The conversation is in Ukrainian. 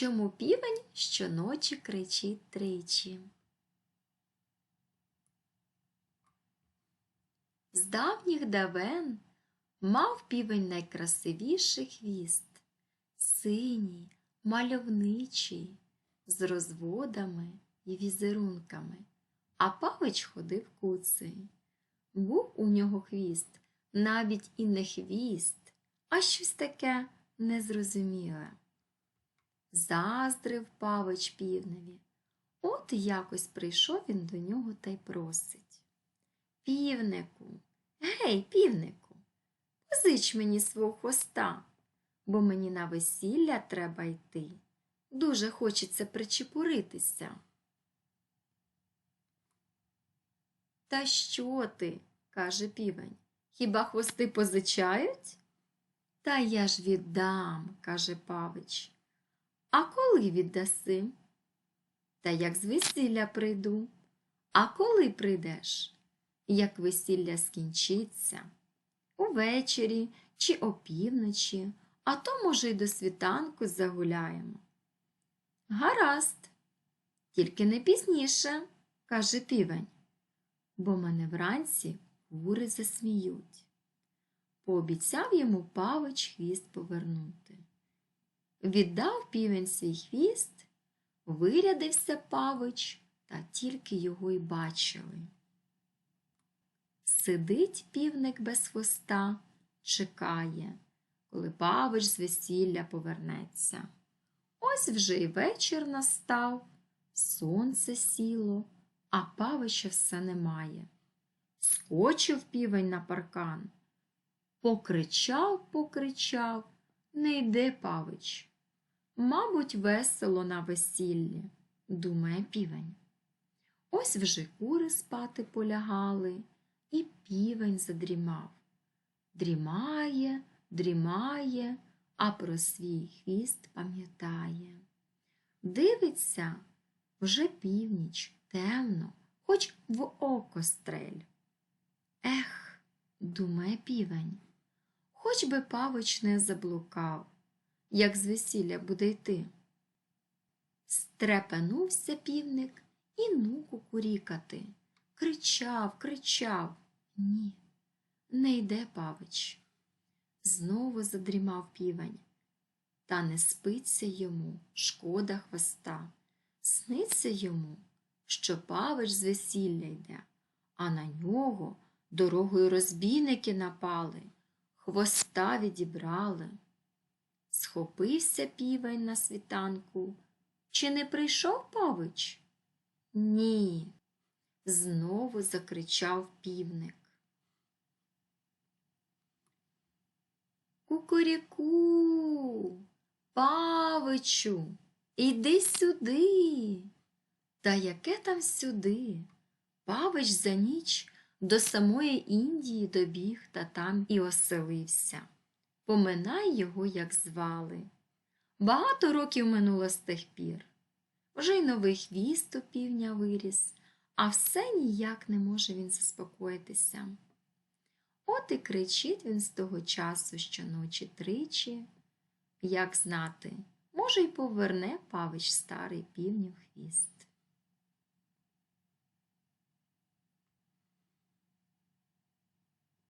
чому півень щоночі кричить тричі. З давніх давен мав півень найкрасивіший хвіст, синій, мальовничий, з розводами і візерунками, а павич ходив куций. Був у нього хвіст, навіть і не хвіст, а щось таке незрозуміле. Заздрив павич півневі. От якось прийшов він до нього та й просить. Півнику, гей, півнику, позич мені свого хвоста, бо мені на весілля треба йти. Дуже хочеться причепуритися. Та що ти? каже півень. Хіба хвости позичають? Та я ж віддам, каже павич. А коли віддаси? Та як з весілля прийду. А коли прийдеш? Як весілля скінчиться? Увечері чи опівночі, а то, може, й до світанку загуляємо. Гаразд, тільки не пізніше, каже півень, бо мене вранці кури засміють. Пообіцяв йому павич хвіст повернути. Віддав півень свій хвіст, вирядився павич, та тільки його й бачили. Сидить півник без хвоста, чекає, коли павич з весілля повернеться. Ось вже й вечір настав, сонце сіло, а павича все немає. Скочив півень на паркан. Покричав, покричав, не йде павич. Мабуть, весело на весіллі, думає півень. Ось вже кури спати полягали, і півень задрімав. Дрімає, дрімає, а про свій хвіст пам'ятає. Дивиться вже північ, темно, хоч в око стрель. Ех, думає півень, хоч би павич не заблукав, як з весілля буде йти. Стрепенувся півник і ну кукурікати. Кричав, кричав. Ні, не йде павич. Знову задрімав півень. Та не спиться йому, шкода хвоста. Сниться йому, що павич з весілля йде, а на нього дорогою розбійники напали, хвоста відібрали. Схопився півень на світанку. Чи не прийшов павич? Ні. Знову закричав півник. Кукуріку, павичу, іди сюди. Та яке там сюди? Павич за ніч до самої Індії добіг та там і оселився. Поминай його, як звали. Багато років минуло з тих пір. Вже й новий хвіст у півня виріс, а все ніяк не може він заспокоїтися. От і кричить він з того часу щоночі тричі. Як знати, може, й поверне павич старий півнів хвіст.